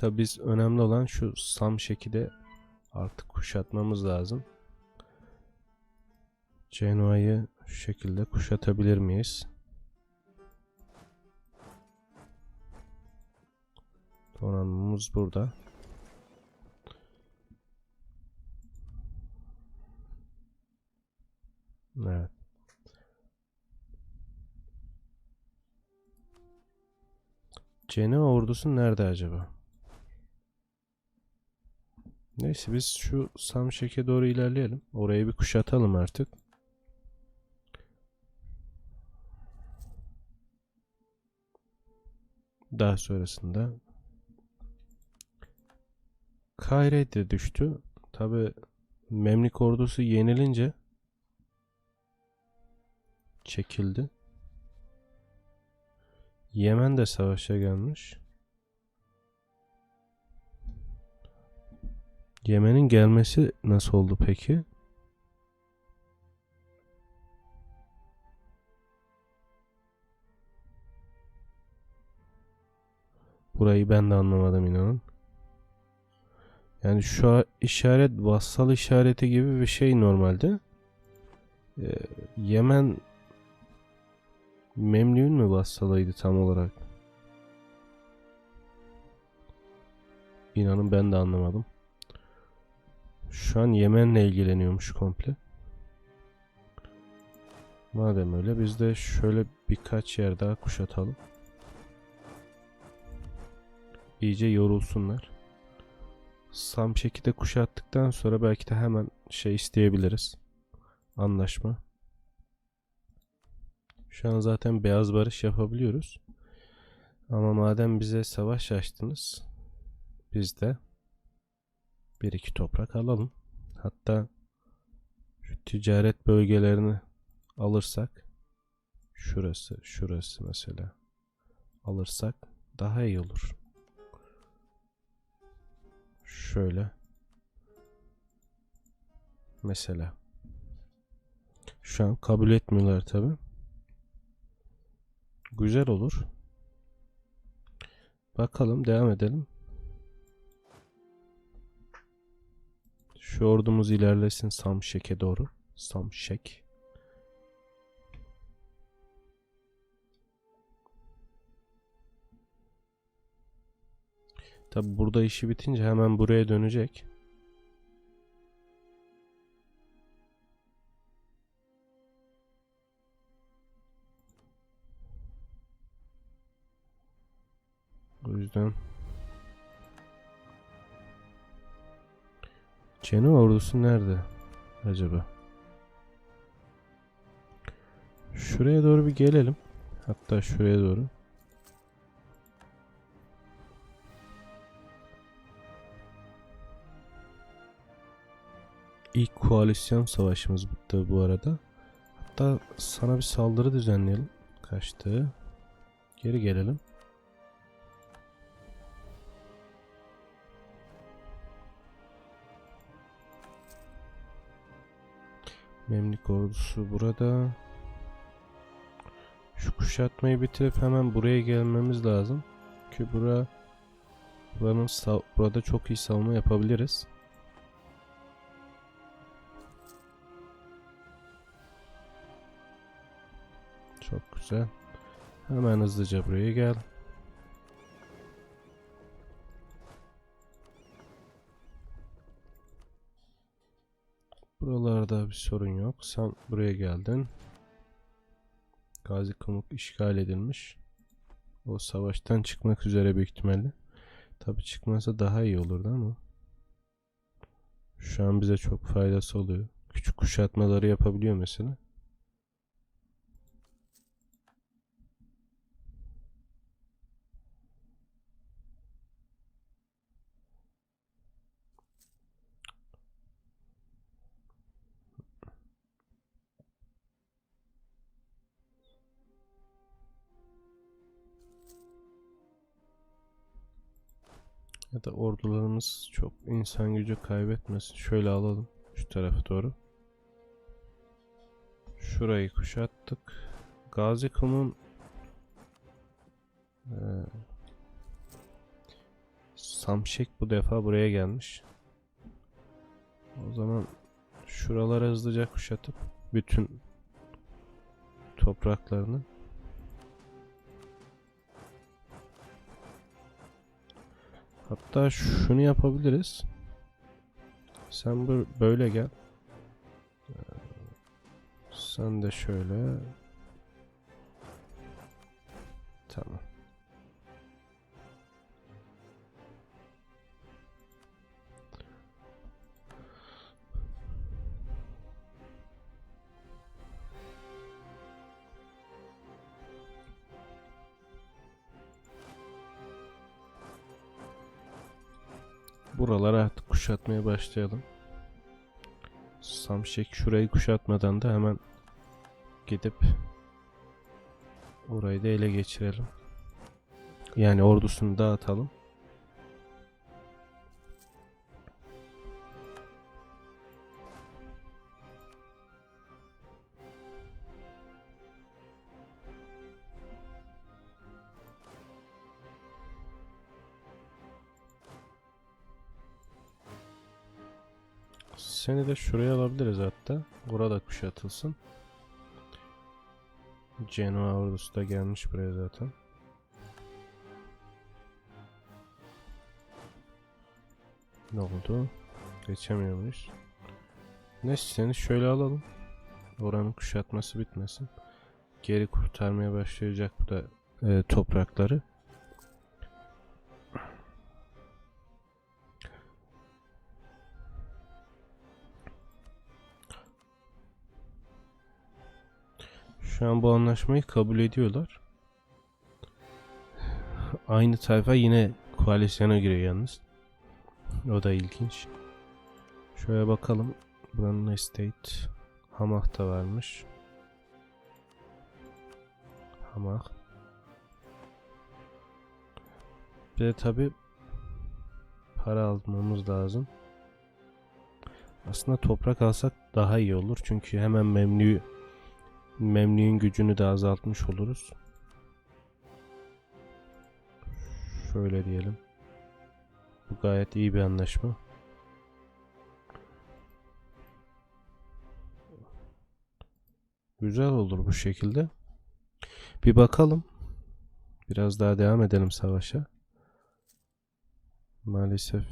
Tabi biz önemli olan şu Sam şekilde artık kuşatmamız lazım. Genoa'yı şu şekilde kuşatabilir miyiz? Donanmamız burada. Evet. Genoa ordusu nerede acaba? Neyse biz şu Samşek'e doğru ilerleyelim. Orayı bir kuşatalım artık. Daha sonrasında Kayre de düştü. Tabi Memlik ordusu yenilince çekildi. Yemen de savaşa gelmiş. Yemen'in gelmesi nasıl oldu peki? Burayı ben de anlamadım inanın. Yani şu işaret vassal işareti gibi bir şey normalde. Ee, Yemen Memlük'ün mü vassalıydı tam olarak? İnanın ben de anlamadım. Şu an Yemen'le ilgileniyormuş komple. Madem öyle biz de şöyle birkaç yer daha kuşatalım. İyice yorulsunlar. Samşek'i de kuşattıktan sonra belki de hemen şey isteyebiliriz. Anlaşma. Şu an zaten beyaz barış yapabiliyoruz. Ama madem bize savaş açtınız biz de bir iki toprak alalım. Hatta şu ticaret bölgelerini alırsak şurası, şurası mesela alırsak daha iyi olur. Şöyle mesela şu an kabul etmiyorlar tabi. Güzel olur. Bakalım devam edelim. Şu ordumuz ilerlesin Samşek'e doğru. Samşek. Tabi burada işi bitince hemen buraya dönecek. O yüzden Ceno ordusu nerede acaba? Şuraya doğru bir gelelim. Hatta şuraya doğru. İlk koalisyon savaşımız bitti bu arada. Hatta sana bir saldırı düzenleyelim. Kaçtı. Geri gelelim. Memlik ordusu burada. Şu kuşatmayı bitirip hemen buraya gelmemiz lazım. Çünkü bura buranın burada çok iyi savunma yapabiliriz. Çok güzel. Hemen hızlıca buraya gel. Buralarda bir sorun yok. Sen buraya geldin. Gazi Kamuk işgal edilmiş. O savaştan çıkmak üzere büyük ihtimalle. Tabi çıkmasa daha iyi olurdu ama. Şu an bize çok faydası oluyor. Küçük kuşatmaları yapabiliyor mesela. Ya ordularımız çok insan gücü kaybetmesin. Şöyle alalım. Şu tarafa doğru. Şurayı kuşattık. Gazi Kum'un eee, Samşek bu defa buraya gelmiş. O zaman şuraları hızlıca kuşatıp bütün topraklarını Hatta şunu yapabiliriz. Sen bu böyle gel. Ee, Sen de şöyle. Tamam. Buraları artık kuşatmaya başlayalım. Samşek şurayı kuşatmadan da hemen gidip orayı da ele geçirelim. Yani ordusunu dağıtalım. Seni de şuraya alabiliriz hatta. Burada kuşatılsın. Genoa ordusu da gelmiş buraya zaten. Ne oldu? Geçemiyormuş. Neyse seni şöyle alalım. Oranın kuşatması bitmesin. Geri kurtarmaya başlayacak bu da e, toprakları. Şu an bu anlaşmayı kabul ediyorlar. Aynı tayfa yine koalisyona giriyor yalnız. O da ilginç. Şöyle bakalım. Buranın estate. Hamak da varmış. Hamak. Bir de tabi para almamız lazım. Aslında toprak alsak daha iyi olur. Çünkü hemen memnü Memnun'un gücünü de azaltmış oluruz. Şöyle diyelim. Bu gayet iyi bir anlaşma. Güzel olur bu şekilde. Bir bakalım. Biraz daha devam edelim savaşa. Maalesef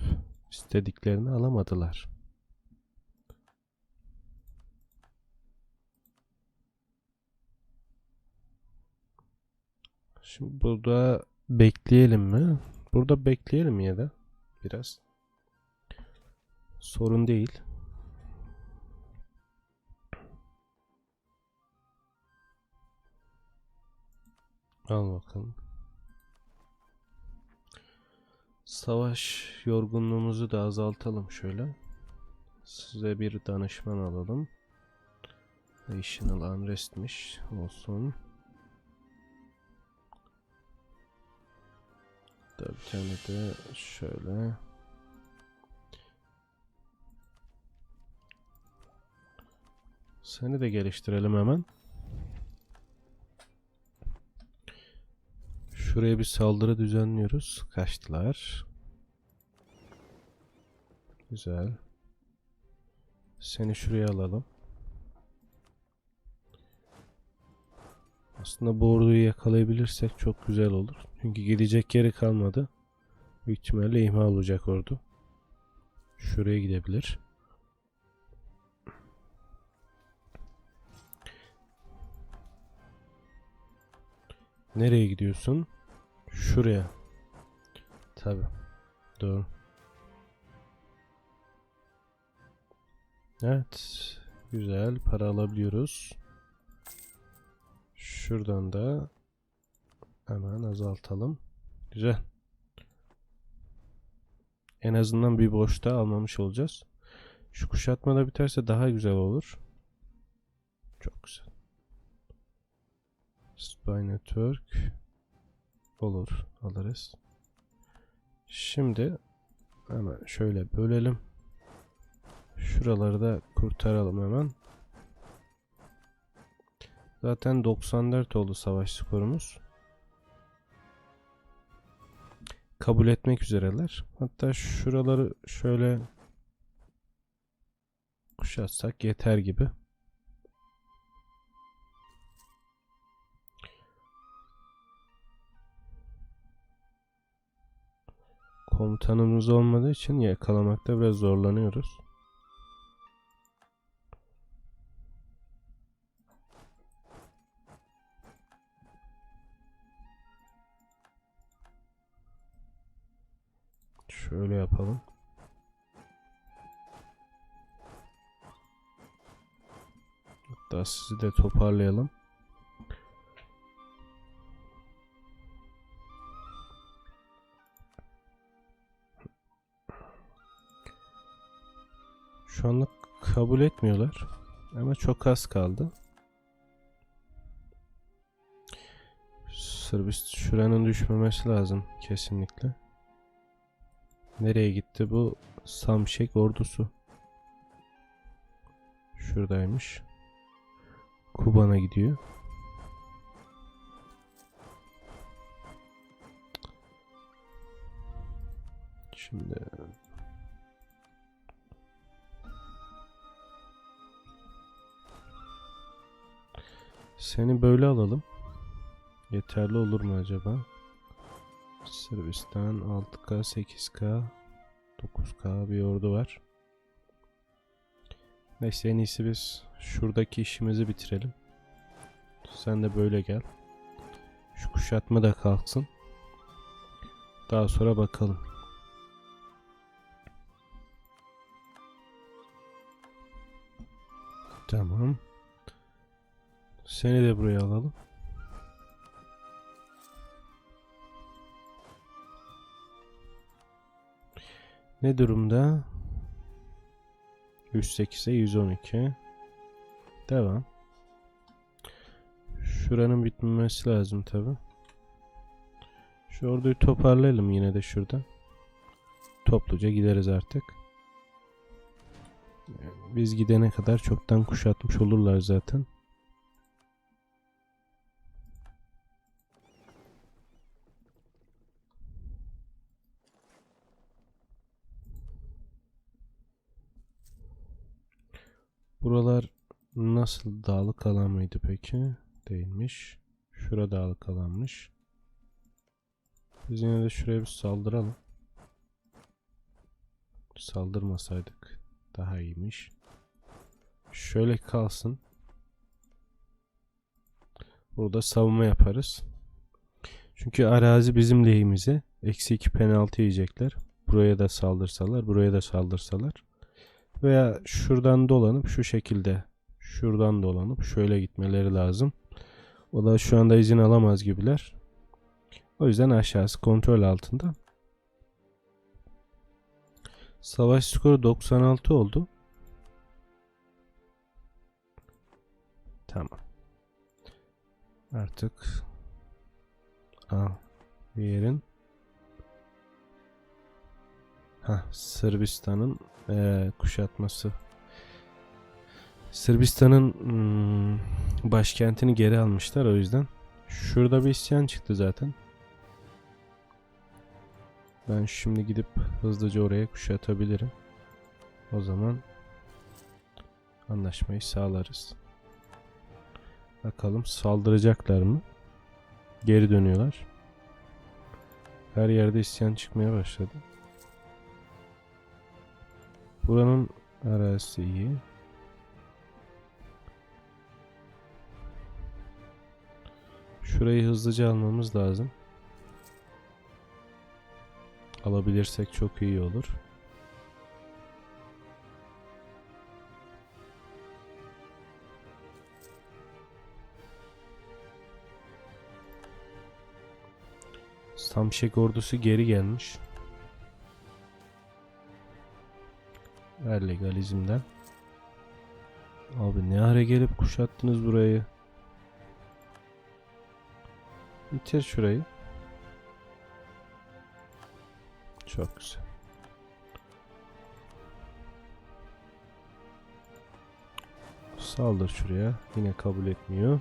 istediklerini alamadılar. Şimdi burada bekleyelim mi? Burada bekleyelim ya da biraz. Sorun değil. Al bakalım. Savaş yorgunluğumuzu da azaltalım şöyle. Size bir danışman alalım. National Unrest'miş olsun. Tane de şöyle. Seni de geliştirelim hemen. Şuraya bir saldırı düzenliyoruz. Kaçtılar. Güzel. Seni şuraya alalım. Aslında bu orduyu yakalayabilirsek çok güzel olur. Çünkü gidecek yeri kalmadı. Büyük ihtimalle ihmal olacak ordu. Şuraya gidebilir. Nereye gidiyorsun? Şuraya. Tabi. Doğru. Evet. Güzel. Para alabiliyoruz. Şuradan da hemen azaltalım. Güzel. En azından bir boşta almamış olacağız. Şu kuşatma da biterse daha güzel olur. Çok güzel. Spy Network olur. Alırız. Şimdi hemen şöyle bölelim. Şuraları da kurtaralım hemen. Zaten 94 oldu savaş skorumuz. Kabul etmek üzereler. Hatta şuraları şöyle kuşatsak yeter gibi. Komutanımız olmadığı için yakalamakta biraz zorlanıyoruz. Şöyle yapalım. Hatta sizi de toparlayalım. Şu anlık kabul etmiyorlar. Ama çok az kaldı. Sırbist şuranın düşmemesi lazım kesinlikle. Nereye gitti bu Samşek ordusu? Şuradaymış. Kuban'a gidiyor. Şimdi seni böyle alalım. Yeterli olur mu acaba? Sırbistan 6K, 8K, 9K bir ordu var. Neyse en iyisi biz şuradaki işimizi bitirelim. Sen de böyle gel. Şu kuşatma da kalksın. Daha sonra bakalım. Tamam. Seni de buraya alalım. Ne durumda? 108'e 112. Devam. Şuranın bitmemesi lazım tabi. Şu orduyu toparlayalım yine de şurada. Topluca gideriz artık. Biz gidene kadar çoktan kuşatmış olurlar zaten. Buralar nasıl dağlık alan mıydı peki? Değilmiş. Şura dağlık alanmış. Biz yine de şuraya bir saldıralım. Saldırmasaydık daha iyiymiş. Şöyle kalsın. Burada savunma yaparız. Çünkü arazi bizim lehimize. Eksi 2 penaltı yiyecekler. Buraya da saldırsalar, buraya da saldırsalar. Veya şuradan dolanıp şu şekilde şuradan dolanıp şöyle gitmeleri lazım. O da şu anda izin alamaz gibiler. O yüzden aşağısı kontrol altında. Savaş skoru 96 oldu. Tamam. Artık Aa, bir yerin Ha, Sırbistan'ın eee, kuşatması. Sırbistan'ın hmm, başkentini geri almışlar o yüzden. Şurada bir isyan çıktı zaten. Ben şimdi gidip hızlıca oraya kuşatabilirim. O zaman anlaşmayı sağlarız. Bakalım saldıracaklar mı? Geri dönüyorlar. Her yerde isyan çıkmaya başladı. Buranın arazisi iyi. Şurayı hızlıca almamız lazım. Alabilirsek çok iyi olur. Samşek ordusu geri gelmiş. Ver legalizmden. Abi ne ara gelip kuşattınız burayı. Bitir şurayı. Çok güzel. Saldır şuraya. Yine kabul etmiyor.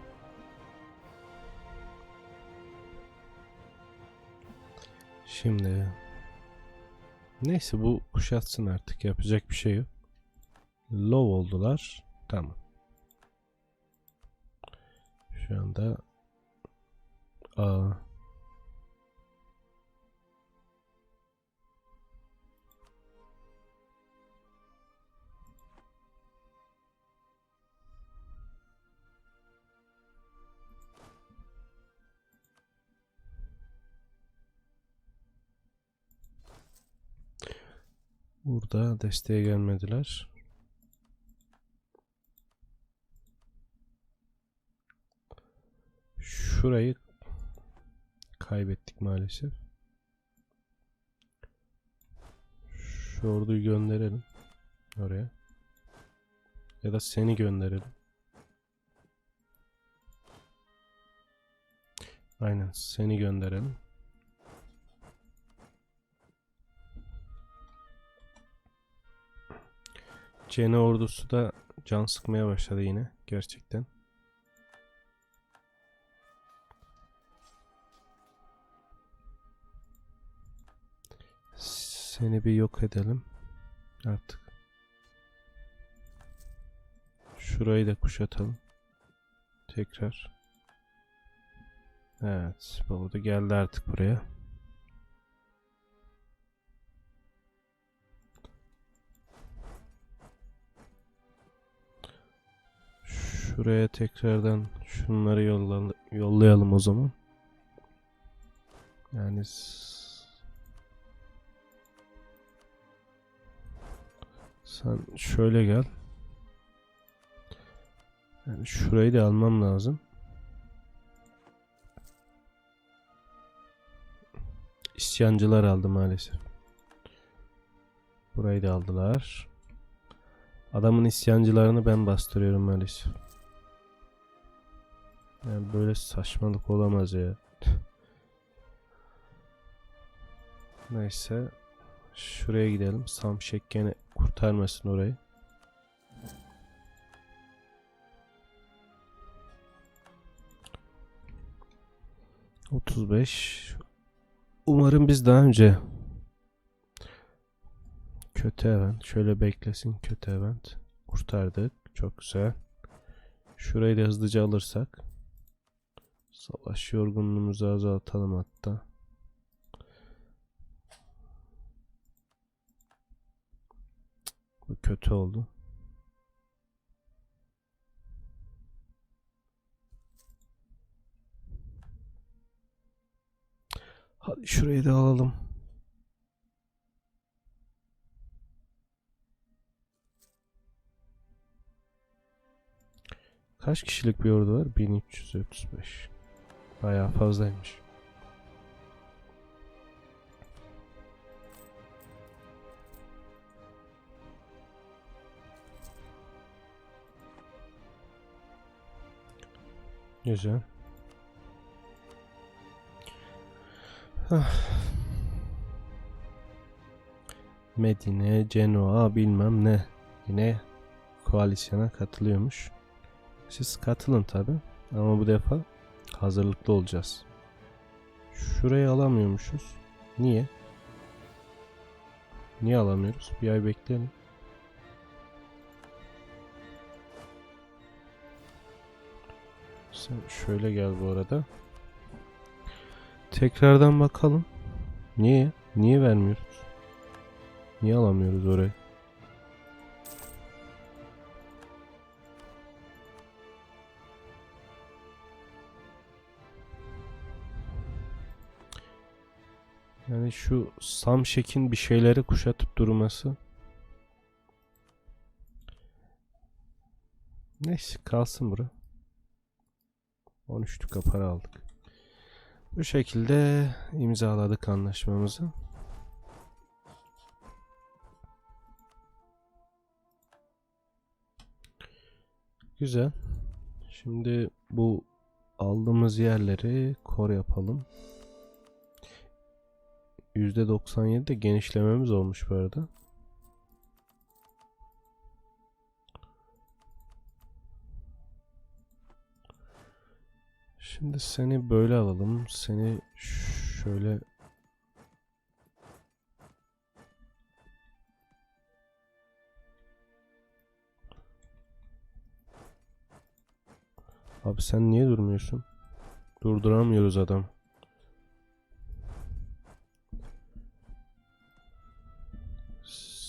Şimdi neyse bu kuşatsın artık yapacak bir şey yok. Low oldular. Tamam. Şu anda Aa. Burada desteğe gelmediler. Şurayı kaybettik maalesef. Şu orduyu gönderelim oraya. Ya da seni gönderelim. Aynen seni gönderelim. Cene ordusu da can sıkmaya başladı yine gerçekten. Seni bir yok edelim artık. Şurayı da kuşatalım. Tekrar. Evet, bu ordu geldi artık buraya. Şuraya tekrardan şunları yolla- yollayalım o zaman. Yani sen şöyle gel. Yani şurayı da almam lazım. İsyancılar aldı maalesef. Burayı da aldılar. Adamın isyancılarını ben bastırıyorum maalesef. Yani böyle saçmalık olamaz ya. Neyse. Şuraya gidelim. Samşek gene kurtarmasın orayı. Otuz beş. Umarım biz daha önce kötü event. Şöyle beklesin kötü event. Kurtardık. Çok güzel. Şurayı da hızlıca alırsak. Savaş yorgunluğumuzu azaltalım hatta. Bu kötü oldu. Hadi şurayı da alalım. Kaç kişilik bir ordu var? 1335. Bayağı fazlaymış. Güzel. Ah. Medine, Genoa bilmem ne. Yine koalisyona katılıyormuş. Siz katılın tabi. Ama bu defa hazırlıklı olacağız. Şurayı alamıyormuşuz. Niye? Niye alamıyoruz? Bir ay bekleyelim. Sen şöyle gel bu arada. Tekrardan bakalım. Niye? Niye vermiyoruz? Niye alamıyoruz orayı? Yani şu Samşek'in bir şeyleri kuşatıp durması. Neyse kalsın bura. 13 tüka para aldık. Bu şekilde imzaladık anlaşmamızı. Güzel. Şimdi bu aldığımız yerleri kor yapalım. %97 de genişlememiz olmuş bu arada. Şimdi seni böyle alalım. Seni şöyle Abi sen niye durmuyorsun? Durduramıyoruz adam.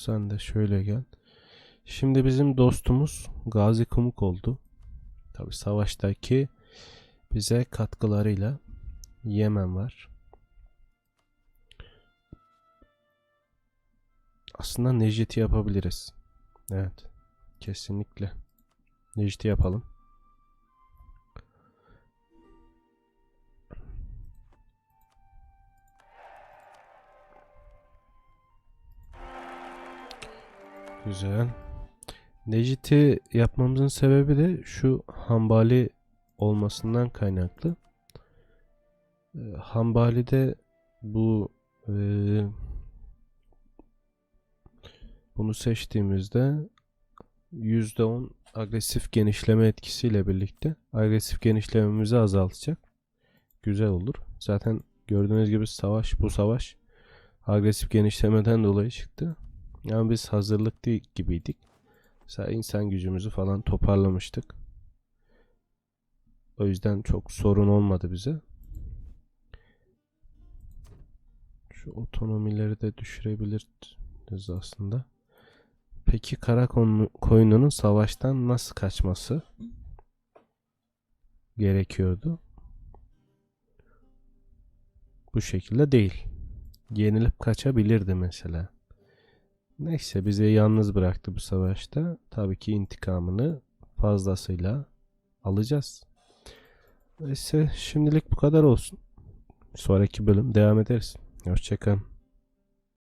Sen de şöyle gel. Şimdi bizim dostumuz Gazi Kumuk oldu. Tabi savaştaki bize katkılarıyla Yemen var. Aslında Necit'i yapabiliriz. Evet. Kesinlikle. Necit'i yapalım. Güzel. Necit'i yapmamızın sebebi de şu hambali olmasından kaynaklı. Ee, Hambali'de bu e, bunu seçtiğimizde %10 agresif genişleme etkisiyle birlikte agresif genişlememizi azaltacak. Güzel olur. Zaten gördüğünüz gibi savaş bu savaş agresif genişlemeden dolayı çıktı. Yani biz hazırlıklı gibiydik. Mesela insan gücümüzü falan toparlamıştık. O yüzden çok sorun olmadı bize. Şu otonomileri de düşürebiliriz aslında. Peki kara koyununun savaştan nasıl kaçması gerekiyordu? Bu şekilde değil. Yenilip kaçabilirdi mesela. Neyse bizi yalnız bıraktı bu savaşta. Tabii ki intikamını fazlasıyla alacağız. Neyse şimdilik bu kadar olsun. Sonraki bölüm devam ederiz. Hoşçakalın.